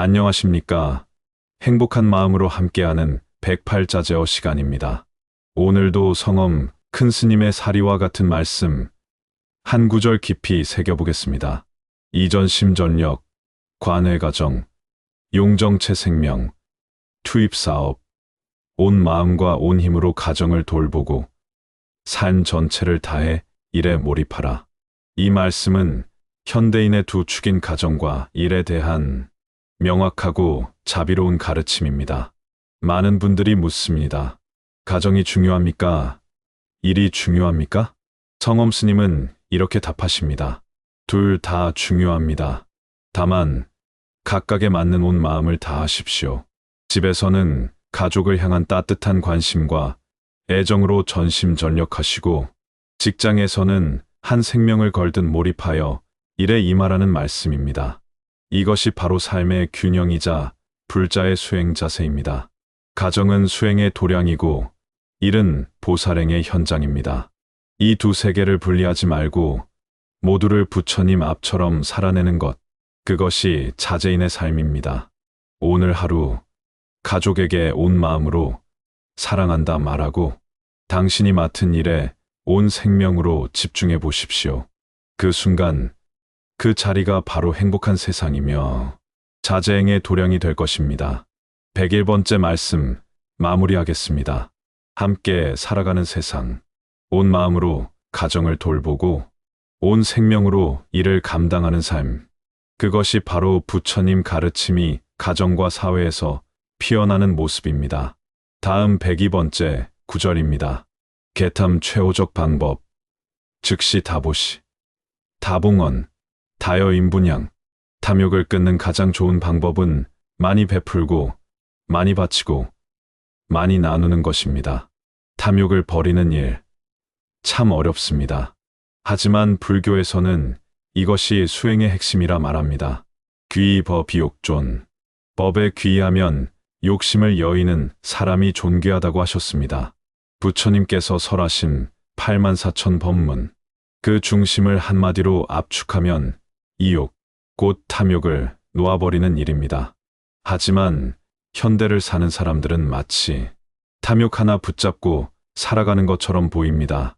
안녕하십니까. 행복한 마음으로 함께하는 108자제어 시간입니다. 오늘도 성엄 큰 스님의 사리와 같은 말씀 한 구절 깊이 새겨보겠습니다. 이전심 전력, 관회가정, 용정체 생명, 투입사업, 온 마음과 온 힘으로 가정을 돌보고 삶 전체를 다해 일에 몰입하라. 이 말씀은 현대인의 두 축인 가정과 일에 대한 명확하고 자비로운 가르침입니다. 많은 분들이 묻습니다. 가정이 중요합니까? 일이 중요합니까? 성엄 스님은 이렇게 답하십니다. 둘 다 중요합니다. 다만 각각에 맞는 온 마음을 다하십시오. 집에서는 가족을 향한 따뜻한 관심과 애정으로 전심전력하시고 직장에서는 한 생명을 걸듯 몰입하여 일에 임하라는 말씀입니다. 이것이 바로 삶의 균형이자 불자의 수행 자세입니다. 가정은 수행의 도량이고 일은 보살행의 현장입니다. 이 두 세계를 분리하지 말고 모두를 부처님 앞처럼 살아내는 것, 그것이 자제인의 삶입니다. 오늘 하루 가족에게 온 마음으로 사랑한다 말하고 당신이 맡은 일에 온 생명으로 집중해 보십시오. 그 순간 그 자리가 바로 행복한 세상이며 자제행의 도량이 될 것입니다. 101번째 말씀 마무리하겠습니다. 함께 살아가는 세상. 온 마음으로 가정을 돌보고 온 생명으로 일을 감당하는 삶. 그것이 바로 부처님 가르침이 가정과 사회에서 피어나는 모습입니다. 다음 102번째 구절입니다. 개탐 최호적 방법. 즉시 다보시. 다봉언. 다여인 분양. 탐욕을 끊는 가장 좋은 방법은 많이 베풀고 많이 바치고 많이 나누는 것입니다. 탐욕을 버리는 일. 참 어렵습니다. 하지만 불교에서는 이것이 수행의 핵심이라 말합니다. 귀버 비욕존. 법에 귀의하면 욕심을 여의는 사람이 존귀하다고 하셨습니다. 부처님께서 설하신 8만 4천 법문. 그 중심을 한마디로 압축하면 이욕, 곧 탐욕을 놓아버리는 일입니다. 하지만 현대를 사는 사람들은 마치 탐욕 하나 붙잡고 살아가는 것처럼 보입니다.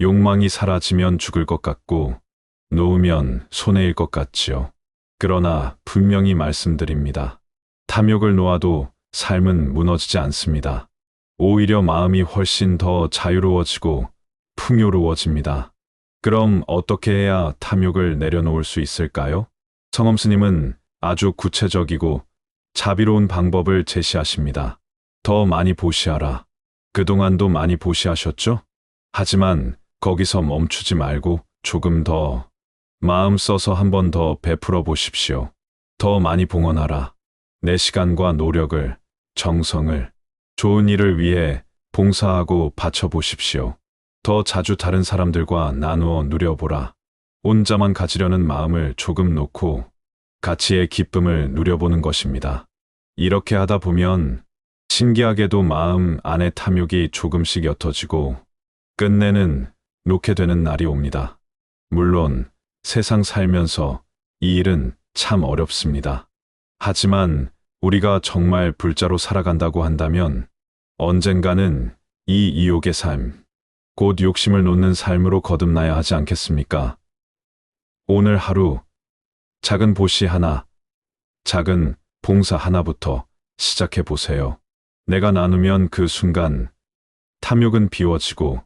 욕망이 사라지면 죽을 것 같고 놓으면 손해일 것 같지요. 그러나 분명히 말씀드립니다. 탐욕을 놓아도 삶은 무너지지 않습니다. 오히려 마음이 훨씬 더 자유로워지고 풍요로워집니다. 그럼 어떻게 해야 탐욕을 내려놓을 수 있을까요? 성엄 스님은 아주 구체적이고 자비로운 방법을 제시하십니다. 더 많이 보시하라. 그동안도 많이 보시하셨죠? 하지만 거기서 멈추지 말고 조금 더 마음 써서 한 번 더 베풀어 보십시오. 더 많이 봉헌하라. 내 시간과 노력을, 정성을, 좋은 일을 위해 봉사하고 바쳐 보십시오. 더 자주 다른 사람들과 나누어 누려보라. 혼자만 가지려는 마음을 조금 놓고 가치의 기쁨을 누려보는 것입니다. 이렇게 하다 보면 신기하게도 마음 안에 탐욕이 조금씩 옅어지고 끝내는 놓게 되는 날이 옵니다. 물론 세상 살면서 이 일은 참 어렵습니다. 하지만 우리가 정말 불자로 살아간다고 한다면 언젠가는 이 이욕의 삶, 곧 욕심을 놓는 삶으로 거듭나야 하지 않겠습니까? 오늘 하루 작은 보시 하나, 작은 봉사 하나부터 시작해 보세요. 내가 나누면 그 순간 탐욕은 비워지고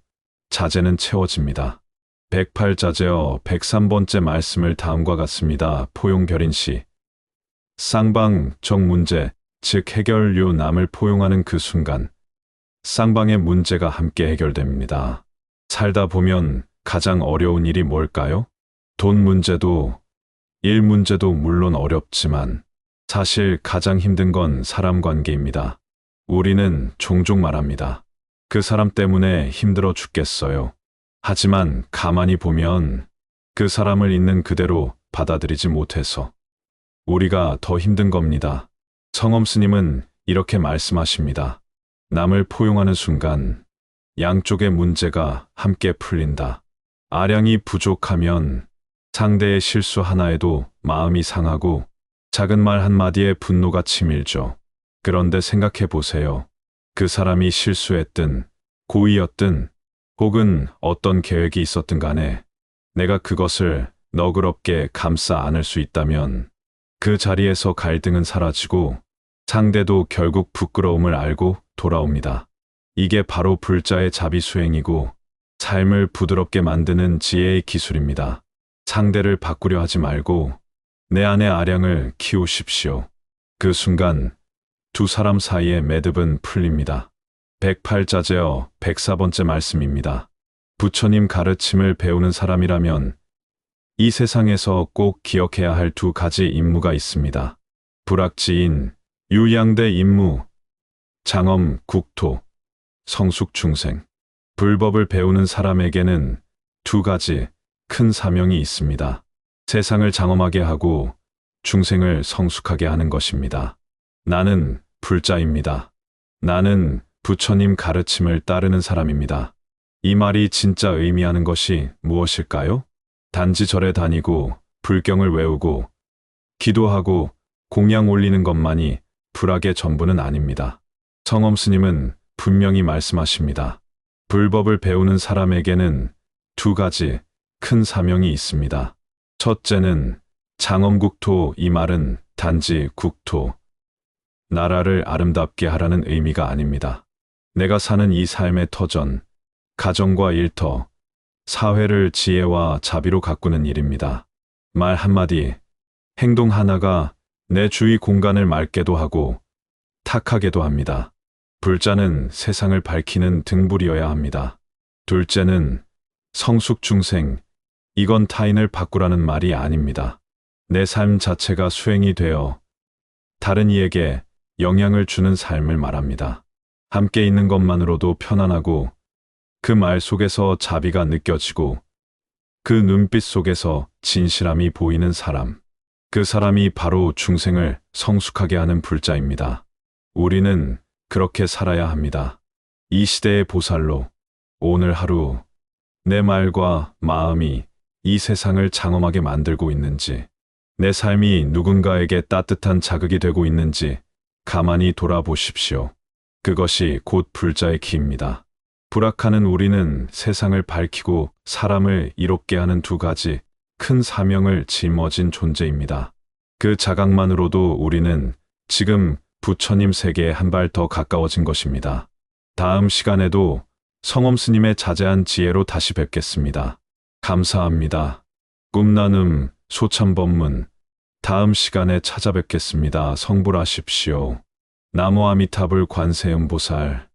자제는 채워집니다. 108자제어 103번째 말씀을 다음과 같습니다. 포용결인 시. 쌍방 적 문제, 즉 해결류 남을 포용하는 그 순간 쌍방의 문제가 함께 해결됩니다. 살다 보면 가장 어려운 일이 뭘까요? 돈 문제도 일 문제도 물론 어렵지만 사실 가장 힘든 건 사람 관계입니다. 우리는 종종 말합니다. 그 사람 때문에 힘들어 죽겠어요. 하지만 가만히 보면 그 사람을 있는 그대로 받아들이지 못해서 우리가 더 힘든 겁니다. 성엄 스님은 이렇게 말씀하십니다. 남을 포용하는 순간 양쪽의 문제가 함께 풀린다. 아량이 부족하면 상대의 실수 하나에도 마음이 상하고 작은 말 한마디에 분노가 치밀죠. 그런데 생각해 보세요. 그 사람이 실수했든, 고의였든, 혹은 어떤 계획이 있었든 간에 내가 그것을 너그럽게 감싸 안을 수 있다면 그 자리에서 갈등은 사라지고 상대도 결국 부끄러움을 알고 돌아옵니다. 이게 바로 불자의 자비 수행이고 삶을 부드럽게 만드는 지혜의 기술입니다. 상대를 바꾸려 하지 말고 내 안의 아량을 키우십시오. 그 순간 두 사람 사이의 매듭은 풀립니다. 108자제어 104번째 말씀입니다. 부처님 가르침을 배우는 사람이라면 이 세상에서 꼭 기억해야 할 두 가지 임무가 있습니다. 불악지인, 유양대 임무, 장엄, 국토, 성숙 중생. 불법을 배우는 사람에게는 두 가지 큰 사명이 있습니다. 세상을 장엄하게 하고 중생을 성숙하게 하는 것입니다. 나는 불자입니다. 나는 부처님 가르침을 따르는 사람입니다. 이 말이 진짜 의미하는 것이 무엇일까요? 단지 절에 다니고 불경을 외우고 기도하고 공양 올리는 것만이 불악의 전부는 아닙니다. 성엄 스님은 분명히 말씀하십니다. 불법을 배우는 사람에게는 두 가지 큰 사명이 있습니다. 첫째는 장엄국토 이 말은 단지 국토, 나라를 아름답게 하라는 의미가 아닙니다. 내가 사는 이 삶의 터전, 가정과 일터, 사회를 지혜와 자비로 가꾸는 일입니다. 말 한마디, 행동 하나가 내 주위 공간을 맑게도 하고 탁하게도 합니다. 불자는 세상을 밝히는 등불이어야 합니다. 둘째는 성숙 중생, 이건 타인을 바꾸라는 말이 아닙니다. 내 삶 자체가 수행이 되어 다른 이에게 영향을 주는 삶을 말합니다. 함께 있는 것만으로도 편안하고 그 말 속에서 자비가 느껴지고 그 눈빛 속에서 진실함이 보이는 사람. 그 사람이 바로 중생을 성숙하게 하는 불자입니다. 우리는 그렇게 살아야 합니다. 이 시대의 보살로 오늘 하루 내 말과 마음이 이 세상을 장엄하게 만들고 있는지, 내 삶이 누군가에게 따뜻한 자극이 되고 있는지 가만히 돌아보십시오. 그것이 곧 불자의 기입니다. 불악하는 우리는 세상을 밝히고 사람을 이롭게 하는 두 가지 큰 사명을 짊어진 존재입니다. 그 자각만으로도 우리는 지금 부처님 세계에 한 발 더 가까워진 것입니다. 다음 시간에도 성엄 스님의 자제한 지혜로 다시 뵙겠습니다. 감사합니다. 꿈나눔 소참법문 다음 시간에 찾아뵙겠습니다. 성불하십시오. 나무 아미타불 관세음보살